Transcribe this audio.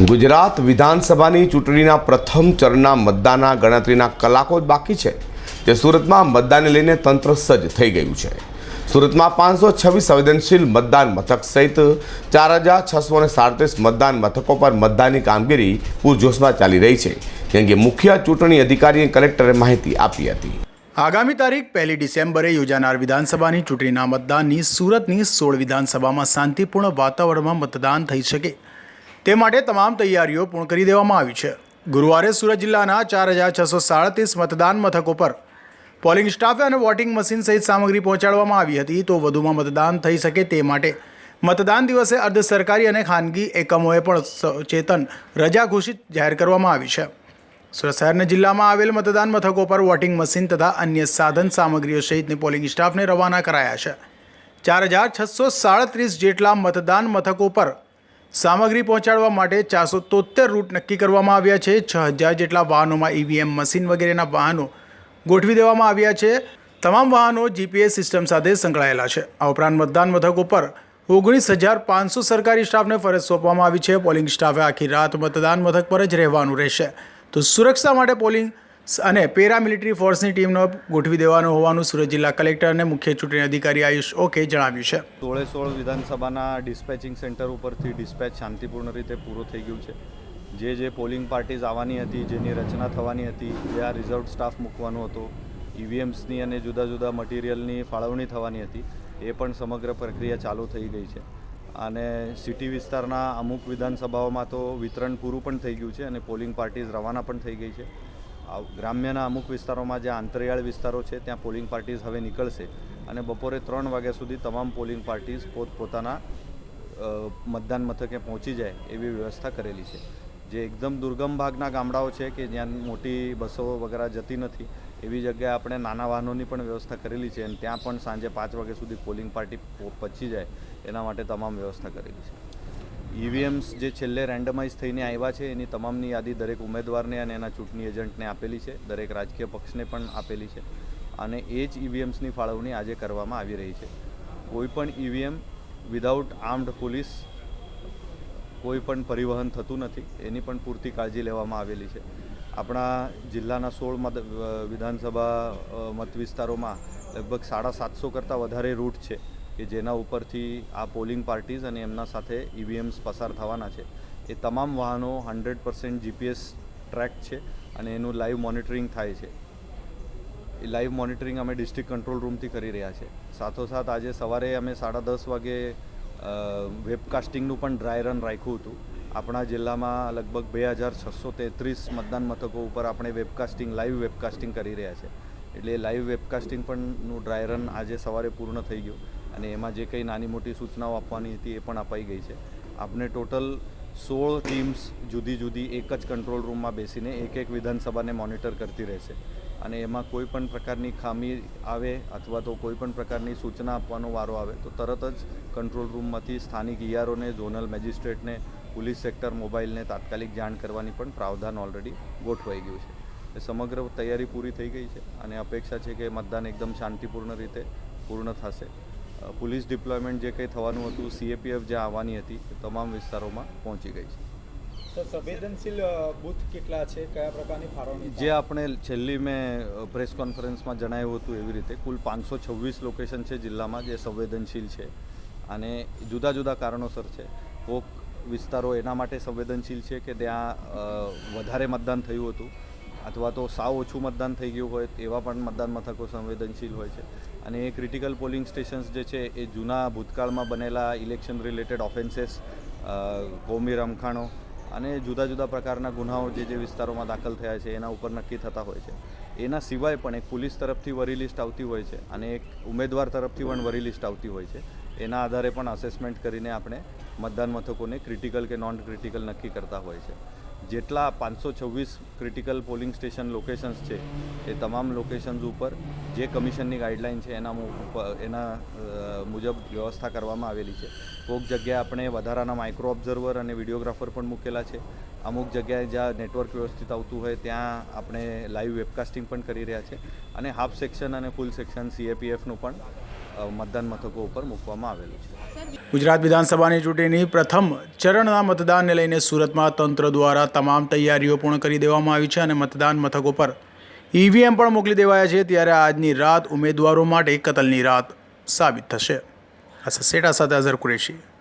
ગુજરાત વિધાનસભાની ચૂંટણીના પ્રથમ ચરણના મતદાનના ગણતરીના કલાકો જ બાકી છે તે સુરતમાં મતદાનને લઈને તંત્ર સજ્જ થઈ ગયું છે. સુરતમાં પાંચસો છવ્વીસ સંવેદનશીલ મતદાન મથક સહિત ચાર હજાર છસો ને સાડત્રીસ મતદાન મથકો પર મતદાનની કામગીરી પૂરજોશમાં ચાલી રહી છે કેમ કે મુખ્ય ચૂંટણી અધિકારીએ કલેક્ટરે માહિતી આપી હતી. આગામી તારીખ પહેલી ડિસેમ્બરે યોજાનાર વિધાનસભાની ચૂંટણીના મતદાનની સુરતની સોળ વિધાનસભામાં શાંતિપૂર્ણ વાતાવરણમાં મતદાન થઈ શકે. તે માટે તમામ તૈયારીઓ પૂર્ણ કરી દેવામાં આવી છે. ગુરુવારે સુરત જિલ્લાના ચાર હજાર છસો સાડત્રીસ મતદાન મથકો પર પોલિંગ સ્ટાફે અને વોટિંગ મશીન સહિત સામગ્રી પહોંચાડવામાં આવી હતી તો વધુમાં મતદાન થઈ શકે તે માટે મતદાન દિવસે અર્ધ સરકારી અને ખાનગી એકમોએ પણ ચેતન રજા ઘોષિત જાહેર કરવામાં આવી છે. સુરત શહેરના જિલ્લામાં આવેલ મતદાન મથકો પર વોટિંગ મશીન તથા અન્ય સાધન સામગ્રીઓ સહિતની પોલિંગ સ્ટાફને રવાના કરાયા છે. ચાર હજાર છસો સાડત્રીસ જેટલા મતદાન મથકો પર સામગ્રી પહોંચાડવા માટે ચારસો તોતેર રૂટ નક્કી કરવામાં આવ્યા છે. છ હજાર જેટલા વાહનોમાં ઈવીએમ મશીન વગેરેના વાહનો ગોઠવી દેવામાં આવ્યા છે. તમામ વાહનો જીપીએસ સિસ્ટમ સાથે સંકળાયેલા છે. આ ઉપરાંત મતદાન મથકો પર ઓગણીસ હજાર પાંચસો સરકારી સ્ટાફને ફરજ સોંપવામાં આવી છે. પોલિંગ સ્ટાફે આખી રાત મતદાન મથક પર જ રહેવાનું રહેશે. તો સુરક્ષા માટે પોલિંગ અને પેરામિલિટરી ફોર્સની ટીમનો ગોઠવી દેવાનું હોવાનું સુરત જિલ્લા કલેક્ટર અને મુખ્ય ચૂંટણી અધિકારી આયુષ ઓકે જણાવ્યું છે. સોળે સોળ વિધાનસભાના ડિસ્પેચિંગ સેન્ટર ઉપરથી ડિસ્પેચ શાંતિપૂર્ણ રીતે પૂરો થઈ ગયું છે. જે જે પોલિંગ પાર્ટીઝ આવવાની હતી, જેની રચના થવાની હતી જે આ રિઝર્વ સ્ટાફ મૂકવાનો હતો. ઈવીએમ્સની અને જુદા જુદા મટીરિયલની ફાળવણી થવાની હતી. એ પણ સમગ્ર પ્રક્રિયા ચાલુ થઈ ગઈ છે. અને સિટી વિસ્તારના અમુક વિધાનસભાઓમાં તો વિતરણ પૂરું પણ થઈ ગયું છે અને પોલિંગ પાર્ટીઝ રવાના પણ થઈ ગઈ છે. ગ્રામ્યના અમુક વિસ્તારોમાં જ્યાં આંતરિયાળ વિસ્તારો છે, ત્યાં પોલિંગ પાર્ટીઝ હવે નીકળશે અને બપોરે ત્રણ વાગ્યા સુધી તમામ પોલિંગ પાર્ટીઝ પોતપોતાના મતદાન મથકે પહોંચી જાય એવી વ્યવસ્થા કરેલી છે. જે એકદમ દુર્ગમ ભાગના ગામડાઓ છે કે જ્યાં મોટી બસો વગેરે જતી નથી, એવી જગ્યાએ આપણે નાના વાહનોની પણ વ્યવસ્થા કરેલી છે અને ત્યાં પણ સાંજે પાંચ વાગ્યા સુધી પોલિંગ પાર્ટી પહોંચી જાય એના માટે તમામ વ્યવસ્થા કરેલી છે. ઈવીએમ્સ જે છેલ્લે રેન્ડમાઇઝ થઈને આવ્યા છે, એની તમામની યાદી દરેક ઉમેદવારને અને એના ચૂંટણી એજન્ટને આપેલી છે, દરેક રાજકીય પક્ષને પણ આપેલી છે અને એ જ ઈવીએમ્સની ફાળવણી આજે કરવામાં આવી રહી છે. કોઈપણ ઈવીએમ વિધાઉટ આર્મ્ડ પોલીસ કોઈ પણ પરિવહન થતું નથી, એની પણ પૂરતી કાળજી લેવામાં આવેલી છે. આપણા જિલ્લાના સોળ મત વિધાનસભા મત વિસ્તારોમાં લગભગ સાડા સાતસો કરતાં વધારે રૂટ છે. કે જેના ઉપરથી આ પોલિંગ પાર્ટીઝ અને એમના સાથે ઈવીએમ્સ પસાર થવાના છે, એ તમામ વાહનો હંડ્રેડ પર્સન્ટ જીપીએસ ટ્રેક છે અને એનું લાઈવ મોનિટરિંગ થાય છે. એ લાઈવ મોનિટરિંગ અમે ડિસ્ટ્રિક્ટ કંટ્રોલ રૂમથી કરી રહ્યા છે. સાથોસાથ આજે સવારે અમે સાડા દસ વાગે વેબકાસ્ટિંગનું પણ ડ્રાય રન રાખ્યું હતું. આપણા જિલ્લામાં લગભગ બે હજાર છસો તેત્રીસ મતદાન મથકો ઉપર આપણે વેબકાસ્ટિંગ, લાઈવ વેબકાસ્ટિંગ કરી રહ્યા છે. એટલે લાઈવ વેબકાસ્ટિંગ પણનું ડ્રાય રન આજે સવારે પૂર્ણ થઈ ગયું. અને એમાં જે કંઈ નાની મોટી સૂચનાઓ આપવાની હતી એ પણ અપાઈ ગઈ છે. આપણે ટોટલ સોળ ટીમ્સ જુદી જુદી એક જ કંટ્રોલ રૂમમાં બેસીને એક એક વિધાનસભાને મોનિટર કરતી રહેશે. અને એમાં કોઈ પણ પ્રકારની ખામી આવે અથવા તો કોઈ પણ પ્રકારની સૂચના આપવાનો વારો આવે તો તરત જ કંટ્રોલ રૂમમાંથી સ્થાનિક ઈઆરઓને, ઝોનલ મેજિસ્ટ્રેટને, પોલીસ સેક્ટર મોબાઈલને તાત્કાલિક જાણ કરવાની પણ પ્રાવધાન ઓલરેડી ગોઠવાઈ ગયું છે. એ સમગ્ર તૈયારી પૂરી થઈ ગઈ છે અને અપેક્ષા છે કે મતદાન એકદમ શાંતિપૂર્ણ રીતે પૂર્ણ થશે. પોલીસ ડિપ્લોયમેન્ટ જે કંઈ થવાનું હતું સીએપીએફ જ્યાં આવવાની હતી એ તમામ વિસ્તારોમાં પહોંચી ગઈ છે. સંવેદનશીલ બુથ કેટલા છે? કયા પ્રકારની ફાળવણી જે આપણે છેલ્લી મેં પ્રેસ કોન્ફરન્સમાં જણાવ્યું હતું એવી રીતે કુલ પાંચસો છવ્વીસ લોકેશન છે જિલ્લામાં જે સંવેદનશીલ છે અને જુદા જુદા કારણોસર છે. કોક વિસ્તારો એના માટે સંવેદનશીલ છે કે ત્યાં વધારે મતદાન થયું હતું. અથવા તો સાવ ઓછું મતદાન થઈ ગયું હોય એવા પણ મતદાન મથકો સંવેદનશીલ હોય છે. અને એ ક્રિટિકલ પોલિંગ સ્ટેશન્સ જે છે એ જૂના ભૂતકાળમાં બનેલા ઇલેક્શન રિલેટેડ ઓફેન્સીસ કોમી રમખાણો અને જુદા જુદા પ્રકારના ગુનાઓ જે જે વિસ્તારોમાં દાખલ થયા છે એના ઉપર નક્કી થતા હોય છે. એના સિવાય પણ એક પોલીસ તરફથી વરી લિસ્ટ આવતી હોય છે અને એક ઉમેદવાર તરફથી પણ વરી લિસ્ટ આવતી હોય છે. એના આધારે પણ અસેસમેન્ટ કરીને આપણે મતદાન મથકોને ક્રિટિકલ કે નોન ક્રિટિકલ નક્કી કરતા હોય છે. જેટલા પાંચસો છવ્વીસ ક્રિટિકલ પોલિંગ સ્ટેશન લોકેશન્સ છે, એ તમામ લોકેશન્સ ઉપર જે કમિશનની ગાઈડલાઇન છે, એના એના મુજબ વ્યવસ્થા કરવામાં આવેલી છે. કોઈક જગ્યાએ આપણે વધારાના માઇક્રો ઓબ્ઝર્વર અને વિડીયોગ્રાફર પણ મૂકેલા છે. અમુક જગ્યાએ જ્યાં નેટવર્ક વ્યવસ્થિત આવતું હોય, ત્યાં આપણે લાઈવ વેબકાસ્ટિંગ પણ કરી રહ્યા છે અને હાફ સેક્શન અને ફૂલ સેક્શન સીએપીએફનું પણ મતદાન મથકો ઉપર મૂકવામાં આવેલું છે. ગુજરાત વિધાનસભાની ચૂંટણીની પ્રથમ ચરણના મતદાનને લઈને સુરતમાં તંત્ર દ્વારા તમામ તૈયારીઓ પૂર્ણ કરી દેવામાં આવી છે અને મતદાન મથકો પર ઈવીએમ પણ મોકલી દેવાયા છે. ત્યારે આજની રાત ઉમેદવારો માટે કતલની રાત સાબિત થશે. આ સસેટા સાથે અઝર કુરેશી.